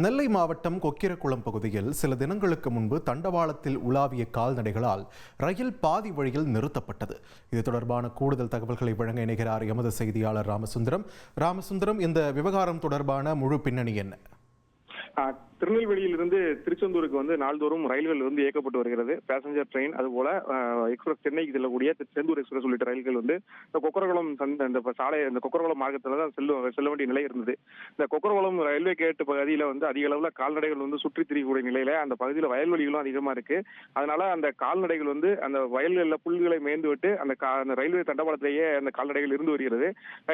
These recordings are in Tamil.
நெல்லை மாவட்டம் கொக்கிரக்குளம் பகுதியில் சில தினங்களுக்கு முன்பு தண்டவாளத்தில் உலாவிய கால்நடைகளால் ரயில் பாதி வழியில் நிறுத்தப்பட்டது. இது தொடர்பான கூடுதல் தகவல்களை வழங்க இணைகிறார் எமது செய்தியாளர் ராமசுந்தரம். ராமசுந்தரம் இந்த விவகாரம் தொடர்பான முழு பின்னணி என்ன? திருநெல்வேலியிலிருந்து திருச்செந்தூருக்கு வந்து நாள்தோறும் ரயில்கள் வந்து இயக்கப்பட்டு வருகிறது. பேசஞ்சர் ட்ரெயின் அதுபோல எக்ஸ்பிரஸ் சென்னைக்கு செல்லக்கூடிய செந்தூர் எக்ஸ்பிரஸ் உள்ளிட்ட ரயில்கள் வந்து இந்த கொக்கரகுளம் சந்த இந்த சாலை இந்த கொக்கரகுளம் மார்க்கத்தில் தான் செல்ல செல்ல வேண்டிய நிலை இருந்தது. இந்த கொக்கரகுளம் ரயில்வே கேட்டு பகுதியில் வந்து அதிக அளவில் கால்நடைகள் வந்து சுற்றி திரியக்கூடிய நிலையில அந்த பகுதியில் வயல்வெளிகளும் அதிகமாக இருக்கு. அதனால அந்த கால்நடைகள் வந்து அந்த வயல்களில் புல்களை மேய்ந்து விட்டு அந்த அந்த ரயில்வே தண்டவாளத்திலேயே அந்த கால்நடைகள் இருந்து வருகிறது.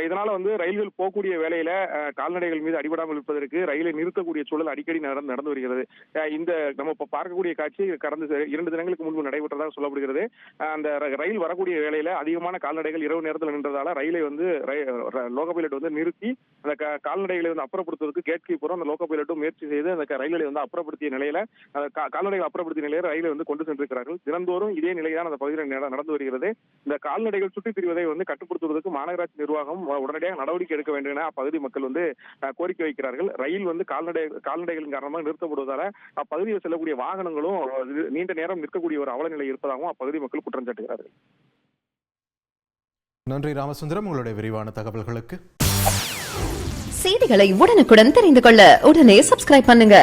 இதனால வந்து ரயில்கள் போகக்கூடிய வேலையில கால்நடைகள் மீது அடிபடாமல் இருப்பதற்கு ரயிலை நிறுத்தக்கூடிய சூழல் அடிக்கடி நடந்து நடந்து வருகிறது. இந்த நம்ம இப்ப பார்க்கக்கூடிய காட்சி கடந்த இரண்டு தினங்களுக்கு முன்பு நடைபெற்றதாக சொல்லப்படுகிறது. அந்த ர- ரயில் வரக்கூடிய வேலையில அதிகமான கால்நடைகள் இரவு நேரத்தில் நின்றதால ரயிலை வந்து லோக ர- பைலட் வந்து நிறுத்தி அந்த கால்நடைகளை வந்து அப்புறப்படுத்துவதற்கு கேட் கீப்பரும் அந்த லோக பைலட்டும் முயற்சி செய்து அந்த ரயிலை ரயில்களை வந்து அப்புறப்படுத்திய நிலையில கால்நடைகள் அப்புறப்படுத்திய நிலையில ரயிலை வந்து கொண்டு சென்றிருக்கிறார்கள். தினந்தோறும் இதே நிலைதான் அந்த பகுதியில் நடந்து வருகிறது. இந்த கால்நடைகள் சுற்றித் திரிவதை வந்து கட்டுப்படுத்துவதற்கு மாநகராட்சி நிர்வாகம் உடனடியாக நடவடிக்கை எடுக்க வேண்டும் என அப்பகுதி மக்கள் வந்து கோரிக்கை வைக்கிறார்கள். ரயில் வந்து கால்நடை கால்நடைகளின் காரணமாக நிறுத்தப்படுவதால அப்பகுதியில் செல்லக்கூடிய வாகனங்களும் நீண்ட நேரம் நிற்கக்கூடிய ஒரு அவல நிலை இருப்பதாகவும் அப்பகுதி மக்கள் குற்றம் சாட்டுகிறார்கள். நன்றி ராமசுந்தரம் உங்களுடைய விரிவான தகவல்களுக்கு. செய்திகளை உடனுக்குடன் தெரிந்து கொள்ள உடனே சப்ஸ்கிரைப் பண்ணுங்க.